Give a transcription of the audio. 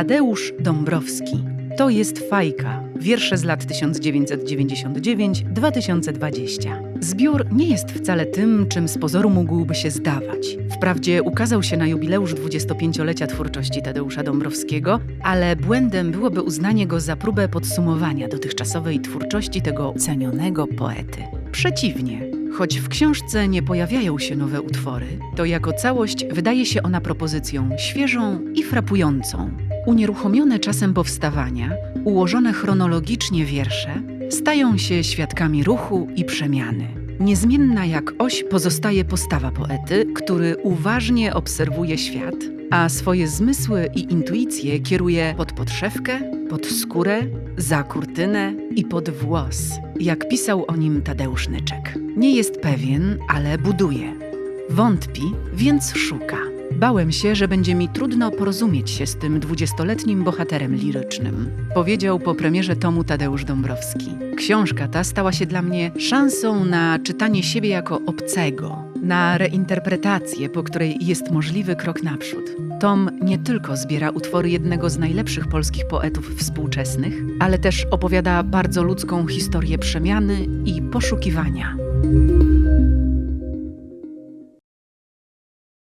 Tadeusz Dąbrowski. To jest fajka. Wiersze z lat 1999-2020. Zbiór nie jest wcale tym, czym z pozoru mógłby się zdawać. Wprawdzie ukazał się na jubileusz 25-lecia twórczości Tadeusza Dąbrowskiego, ale błędem byłoby uznanie go za próbę podsumowania dotychczasowej twórczości tego cenionego poety. Przeciwnie, choć w książce nie pojawiają się nowe utwory, to jako całość wydaje się ona propozycją świeżą i frapującą. Unieruchomione czasem powstawania, ułożone chronologicznie wiersze stają się świadkami ruchu i przemiany. Niezmienna jak oś pozostaje postawa poety, który uważnie obserwuje świat, a swoje zmysły i intuicje kieruje pod podszewkę, pod skórę, za kurtynę i pod włos, jak pisał o nim Tadeusz Nyczek. Nie jest pewien, ale buduje. Wątpi, więc szuka. Bałem się, że będzie mi trudno porozumieć się z tym dwudziestoletnim bohaterem lirycznym, powiedział po premierze tomu Tadeusz Dąbrowski. Książka ta stała się dla mnie szansą na czytanie siebie jako obcego, na reinterpretację, po której jest możliwy krok naprzód. Tom nie tylko zbiera utwory jednego z najlepszych polskich poetów współczesnych, ale też opowiada bardzo ludzką historię przemiany i poszukiwania.